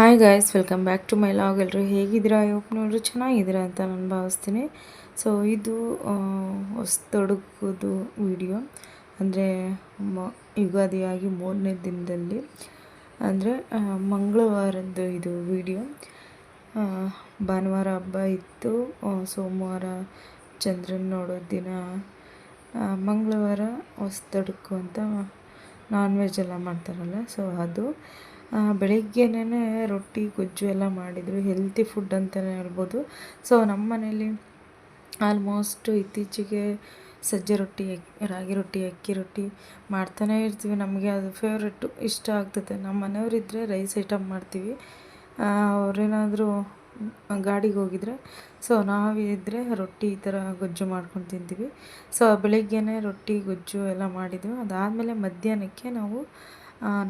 Hi guys welcome back to my log ಎಲ್ಲರೂ ಹೇಗಿದ್ದೀರಾ? ನೋಡ್ರಿ ಚೆನ್ನಾಗಿದ್ದೀರಾ ಅಂತ ನಾನು ಭಾವಿಸ್ತೀನಿ. ಸೊ ಇದು ಹೊಸತೊಡಗೋದು ವಿಡಿಯೋ ಅಂದರೆ, ಮ, ಯುಗಾದಿಯಾಗಿ ಮೂರನೇ ದಿನದಲ್ಲಿ. ಅಂದರೆ ಮಂಗಳವಾರದ್ದು ಇದು ವಿಡಿಯೋ ಭಾನುವಾರ ಹಬ್ಬ ಇತ್ತು. ಸೋಮವಾರ ಚಂದ್ರನ ನೋಡೋ ದಿನ. ಮಂಗಳವಾರ ಹೊಸತೊಡಕು ಅಂತ ನಾನ್ ವೆಜ್ ಎಲ್ಲ ಮಾಡ್ತಾರಲ್ಲ ಸೊ ಅದು. ಬೆಳಿಗ್ಗೆನೇ ರೊಟ್ಟಿ, ಗೊಜ್ಜು ಎಲ್ಲ ಮಾಡಿದರು. ಹೆಲ್ತಿ ಫುಡ್ ಅಂತಲೇ ಹೇಳ್ಬೋದು. ಸೊ ನಮ್ಮ ಮನೇಲಿ ಆಲ್ಮೋಸ್ಟ್ ಇತ್ತೀಚೆಗೆ ಸಜ್ಜೆ ರೊಟ್ಟಿ, ರಾಗಿ ರೊಟ್ಟಿ, ಅಕ್ಕಿ ರೊಟ್ಟಿ ಮಾಡ್ತಾನೇ ಇರ್ತೀವಿ. ನಮಗೆ ಅದು ಫೇವ್ರೆಟ್ಟು ಇಷ್ಟ ಆಗ್ತದೆ. ನಮ್ಮ ಮನೆಯವರಿದ್ದರೆ ರೈಸ್ ಐಟಮ್ ಮಾಡ್ತೀವಿ ಅವರೇನಾದರೂ ಗಾಡಿಗೆ ಹೋಗಿದ್ರೆ ಸೊ ನಾವಿದ್ದರೆ ರೊಟ್ಟಿ ಈ ಥರ ಗೊಜ್ಜು ಮಾಡ್ಕೊಂಡು ತಿಂತೀವಿ. ಸೊ ಬೆಳಗ್ಗೆನೇ ರೊಟ್ಟಿ, ಗೊಜ್ಜು ಎಲ್ಲ ಮಾಡಿದ್ವಿ. ಅದಾದಮೇಲೆ ಮಧ್ಯಾಹ್ನಕ್ಕೆ ನಾವು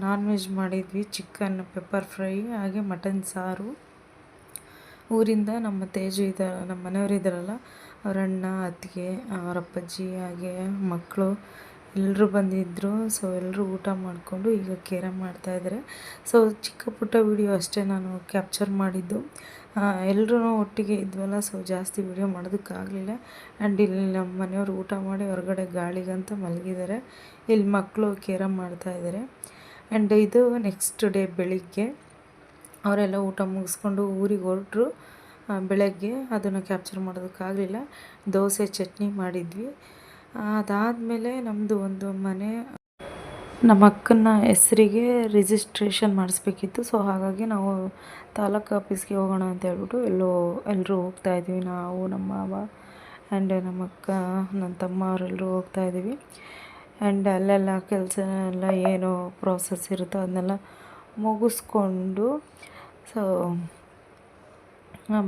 ನಾನ್ ವೆಜ್ ಮಾಡಿದ್ವಿ. ಚಿಕನ್ ಪೆಪ್ಪರ್ ಫ್ರೈ ಹಾಗೆ ಮಟನ್ ಸಾರು. ಊರಿಂದ ನಮ್ಮ ತೇಜು ಇದ್ದ ನಮ್ಮ ಮನೆಯವರು ಇದ್ದಾರಲ್ಲ, ಅವ್ರ ಅಣ್ಣ, ಅತ್ತಿಗೆ, ಅವ್ರ ಅಪ್ಪಾಜಿ, ಹಾಗೆ ಮಕ್ಕಳು ಎಲ್ಲರೂ ಬಂದಿದ್ದರು ಸೊ ಎಲ್ಲರೂ ಊಟ ಮಾಡಿಕೊಂಡು ಈಗ ಕೇರಮ್ ಮಾಡ್ತಾಯಿದ್ದಾರೆ ಸೊ ಚಿಕ್ಕ ಪುಟ್ಟ ವಿಡಿಯೋ ಅಷ್ಟೇ ನಾನು ಕ್ಯಾಪ್ಚರ್ ಮಾಡಿದ್ದು. ಎಲ್ಲರೂ ಒಟ್ಟಿಗೆ ಇದ್ವಲ್ಲ ಸೊ ಜಾಸ್ತಿ ವಿಡಿಯೋ ಮಾಡೋದಕ್ಕಾಗಲಿಲ್ಲ. ಆ್ಯಂಡ್ ಇಲ್ಲಿ ನಮ್ಮ ಮನೆಯವರು ಊಟ ಮಾಡಿ ಹೊರಗಡೆ ಗಾಳಿಗಂತ ಮಲಗಿದ್ದಾರೆ. ಇಲ್ಲಿ ಮಕ್ಕಳು ಕೇರಮ್ ಮಾಡ್ತಾಯಿದ್ದಾರೆ ಆ್ಯಂಡ್ ಇದು ನೆಕ್ಸ್ಟ್ ಡೇ ಬೆಳಿಗ್ಗೆ, ಅವರೆಲ್ಲ ಊಟ ಮುಗಿಸ್ಕೊಂಡು ಊರಿಗೆ ಹೊರಟ್ರು. ಬೆಳಗ್ಗೆ ಅದನ್ನು ಕ್ಯಾಪ್ಚರ್ ಮಾಡೋದಕ್ಕಾಗಲಿಲ್ಲ. ದೋಸೆ, ಚಟ್ನಿ ಮಾಡಿದ್ವಿ. ಅದಾದಮೇಲೆ ನಮ್ಮದು ಒಂದು ಮನೆ, ನಮ್ಮ ಅಕ್ಕನ ಹೆಸರಿಗೆ ರಿಜಿಸ್ಟ್ರೇಷನ್ ಮಾಡಿಸ್ಬೇಕಿತ್ತು. ಸೊ ಹಾಗಾಗಿ ನಾವು ತಾಲೂಕು ಆಫೀಸ್ಗೆ ಹೋಗೋಣ ಅಂತ ಹೇಳ್ಬಿಟ್ಟು ಎಲ್ಲೋ ಎಲ್ಲರೂ ಹೋಗ್ತಾ ಇದ್ವಿ. ನಾವು, ನಮ್ಮ ಮಾವ ಆ್ಯಂಡ್ ನಮ್ಮ ಅಕ್ಕ ನನ್ನ ತಮ್ಮ, ಅವರೆಲ್ಲರೂ ಹೋಗ್ತಾ ಇದ್ದೀವಿ. ಆ್ಯಂಡ್ ಅಲ್ಲೆಲ್ಲ ಕೆಲಸ ಎಲ್ಲ ಏನು ಪ್ರೋಸೆಸ್ ಇರುತ್ತೋ ಅದನ್ನೆಲ್ಲ ಮುಗಿಸ್ಕೊಂಡು ಸೊ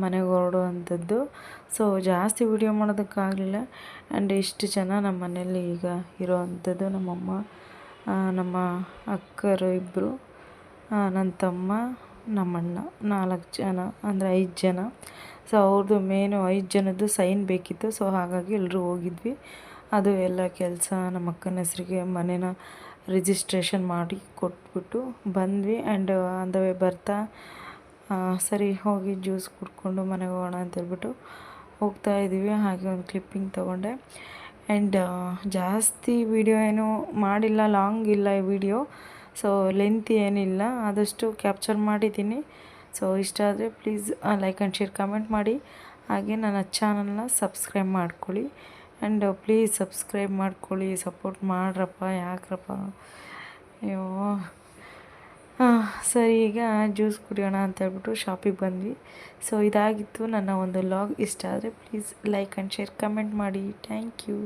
ಮನೆಗೆ ಹೊರಡುವಂಥದ್ದು. ಸೊ ಜಾಸ್ತಿ ವಿಡಿಯೋ ಮಾಡೋದಕ್ಕಾಗಲಿಲ್ಲ. ಆ್ಯಂಡ್ ಇಷ್ಟು ಜನ ನಮ್ಮ ಮನೇಲಿ ಈಗ ಇರೋವಂಥದ್ದು ನಮ್ಮಮ್ಮ ನಮ್ಮ ಅಕ್ಕರು ಇಬ್ಬರು ನನ್ನ ತಮ್ಮ ನಮ್ಮಣ್ಣ, ನಾಲ್ಕು ಜನ, ಅಂದರೆ ಐದು ಜನ. ಸೊ ಅವ್ರದ್ದು ಮೇನು ಐದು ಜನದ್ದು ಸೈನ್ ಬೇಕಿತ್ತು. ಸೊ ಹಾಗಾಗಿ ಎಲ್ಲರೂ ಹೋಗಿದ್ವಿ. ಅದು ಎಲ್ಲ ಕೆಲಸ ನಮ್ಮ ಅಕ್ಕನ ಹೆಸರಿಗೆ ಮನೇನ ರಿಜಿಸ್ಟ್ರೇಷನ್ ಮಾಡಿ ಕೊಟ್ಬಿಟ್ಟು ಬಂದ್ವಿ ಆ್ಯಂಡ್ ಆನ್ ಬರ್ತಾ ಸರಿ ಹೋಗಿ ಜ್ಯೂಸ್ ಕುಡ್ಕೊಂಡು ಮನೆಗೆ ಹೋಗೋಣ ಅಂತ ಹೇಳ್ಬಿಟ್ಟು ಹೋಗ್ತಾ ಇದ್ದೀವಿ. ಹಾಗೆ ಒಂದು ಕ್ಲಿಪ್ಪಿಂಗ್ ತೊಗೊಂಡೆ ಆ್ಯಂಡ್ ಜಾಸ್ತಿ ವಿಡಿಯೋ ಏನು ಮಾಡಿಲ್ಲ ಲಾಂಗ್ ಇಲ್ಲ ಈ ವಿಡಿಯೋ ಸೊ ಲೆಂತ್ ಏನಿಲ್ಲ, ಆದಷ್ಟು ಕ್ಯಾಪ್ಚರ್ ಮಾಡಿದ್ದೀನಿ. ಸೊ ಇಷ್ಟ ಆದರೆ please like and share comment ಮಾಡಿ. ಹಾಗೆ ನನ್ನ ಚಾನಲ್ನ ಸಬ್ಸ್ಕ್ರೈಬ್ ಮಾಡ್ಕೊಳ್ಳಿ. ಆ್ಯಂಡ್ ಪ್ಲೀಸ್ ಸಬ್ಸ್ಕ್ರೈಬ್ ಮಾಡ್ಕೊಳ್ಳಿ, ಸಪೋರ್ಟ್ ಮಾಡ್ರಪ್ಪ, ಯಾಕ್ರಪ್ಪ? ಅಯ್ಯೋ. ಸರಿ, ಈಗ ಜ್ಯೂಸ್ ಕುಡಿಯೋಣ ಅಂತ ಹೇಳ್ಬಿಟ್ಟು ಶಾಪಿಗೆ ಬಂದ್ವಿ. ಸೊ ಇದಾಗಿತ್ತು ನನ್ನ ಒಂದು ಲಾಗ್. ಇಷ್ಟ ಆದರೆ please like and share, comment ಮಾಡಿ. Thank you.